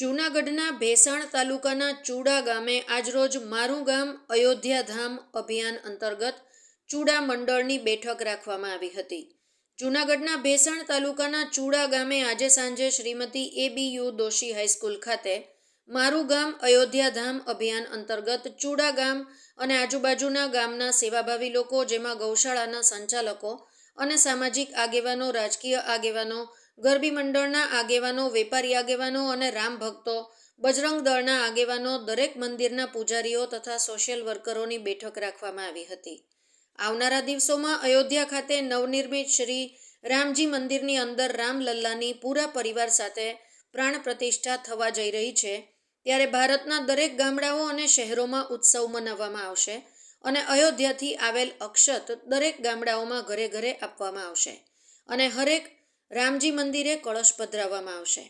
જૂનાગઢના ભેસાણ તાલુકાના ચૂડા ગામે આજરોજ મારું ગામ અયોધ્યાધામ અભિયાન અંતર્ગત ચૂડા મંડળની બેઠક રાખવામાં આવી હતી. જૂનાગઢના ભેસાણ તાલુકાના ચૂડા ગામે આજે સાંજે Shrimati A B U Doshi high school ખાતે મારું ગામ અયોધ્યાધામ અભિયાન અંતર્ગત ચૂડા ગામ અને આજુબાજુના ગામના સેવાભાવી લોકો, જેમાં ગૌશાળાના સંચાલકો અને સામાજિક આગેવાનો, રાજકીય આગેવાનો ગરબી મંડળના આગેવાનો, વેપારી આગેવાનો અને રામ ભક્તો, બજરંગ દળના આગેવાનો, દરેક મંદિરના પૂજારીઓ તથા સોશિયલ વર્કરોની બેઠક રાખવામાં આવી હતી. આવનારા દિવસોમાં અયોધ્યા ખાતે નવનિર્મિત શ્રી રામજી મંદિરની અંદર રામલલ્લાની પૂરા પરિવાર સાથે પ્રાણ પ્રતિષ્ઠા થવા જઈ રહી છે. ત્યારે ભારતના દરેક ગામડાઓ અને શહેરોમાં ઉત્સવ મનાવવામાં આવશે અને અયોધ્યાથી આવેલ અક્ષત દરેક ગામડાઓમાં ઘરે ઘરે આપવામાં આવશે. અને હરેક રામજી મંદિરે કળશ પધરાવવામાં આવશે.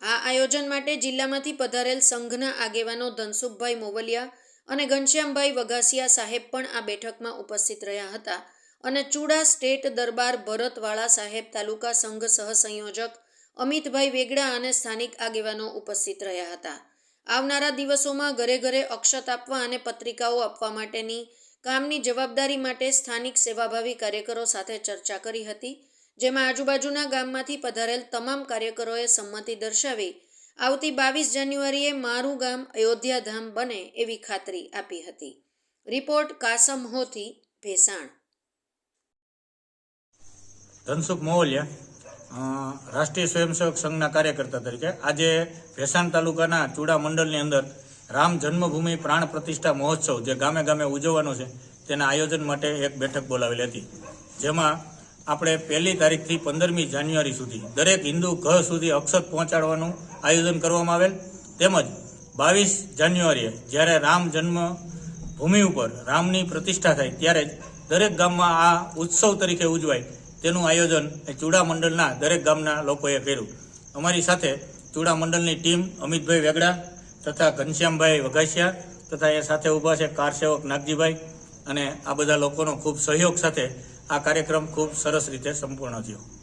આ આયોજન માટે જિલ્લામાંથી પધારેલ સંઘના આગેવાનો ધનસુખભાઈ મોવલિયા અને ઘનશ્યામભાઈ વઘાસિયા સાહેબ પણ આ બેઠકમાં ઉપસ્થિત રહ્યા હતા અને ચૂડા સ્ટેટ દરબાર ભરતવાળા સાહેબ તાલુકા સંઘ સહસંયોજક અમિતભાઈ વેગડા અને સ્થાનિક આગેવાનો ઉપસ્થિત રહ્યા હતા. આવનારા દિવસોમાં ઘરે ઘરે અક્ષત આપવા અને પત્રિકાઓ આપવા માટેની કામની જવાબદારી માટે સ્થાનિક સેવાભાવી કાર્યકરો સાથે ચર્ચા કરી હતી જેમાં આજુબાજુના ગામમાંથી પધારેલ તમામ કાર્યકરોએ સંમતિ દર્શાવી, આવતી બાવીસ જાન્યુઆરીએ મારું ગામ અયોધ્યાધામ બને એવી ખાતરી આપી હતી. રિપોર્ટ કાસમ હોથી ભેસાણ. ધનસુખ મોવલિયા રાષ્ટ્રીય સ્વયંસેવક સંઘના કાર્યકર્તા તરીકે. આજે ભેસાણ તાલુકાના ચૂડા મંડળની અંદર રામ જન્મભૂમિ પ્રાણ પ્રતિષ્ઠા મહોત્સવ જે ગામે ગામે ઉજવવાનો છે, તેના આયોજન માટે એક બેઠક બોલાવેલી હતી. જેમાં આપણે પહેલી તારીખથી પંદરમી જાન્યુઆરી સુધી, દરેક હિન્દુ ઘર સુધી અક્ષત પહોંચાડવાનું આયોજન કરવામાં આવેલ. તેમજ બાવીસ જાન્યુઆરીએ જ્યારે રામ જન્મ ભૂમિ ઉપર રામની પ્રતિષ્ઠા થાય ત્યારે જ દરેક ગામમાં આ ઉત્સવ તરીકે ઉજવાય તેનું આયોજન એ ચૂડા મંડળના દરેક ગામના લોકોએ કર્યું. અમારી સાથે ચૂડા મંડળની ટીમ અમિતભાઈ વેગડા તથા ઘનશ્યામભાઈ વઘાસિયા તથા એ સાથે ઊભા છે કાર સેવક નાગજીભાઈ અને આ બધા લોકોનો ખૂબ સહયોગ સાથે આ કાર્યક્રમ ખૂબ સરસ રીતે સંપૂર્ણ થયો.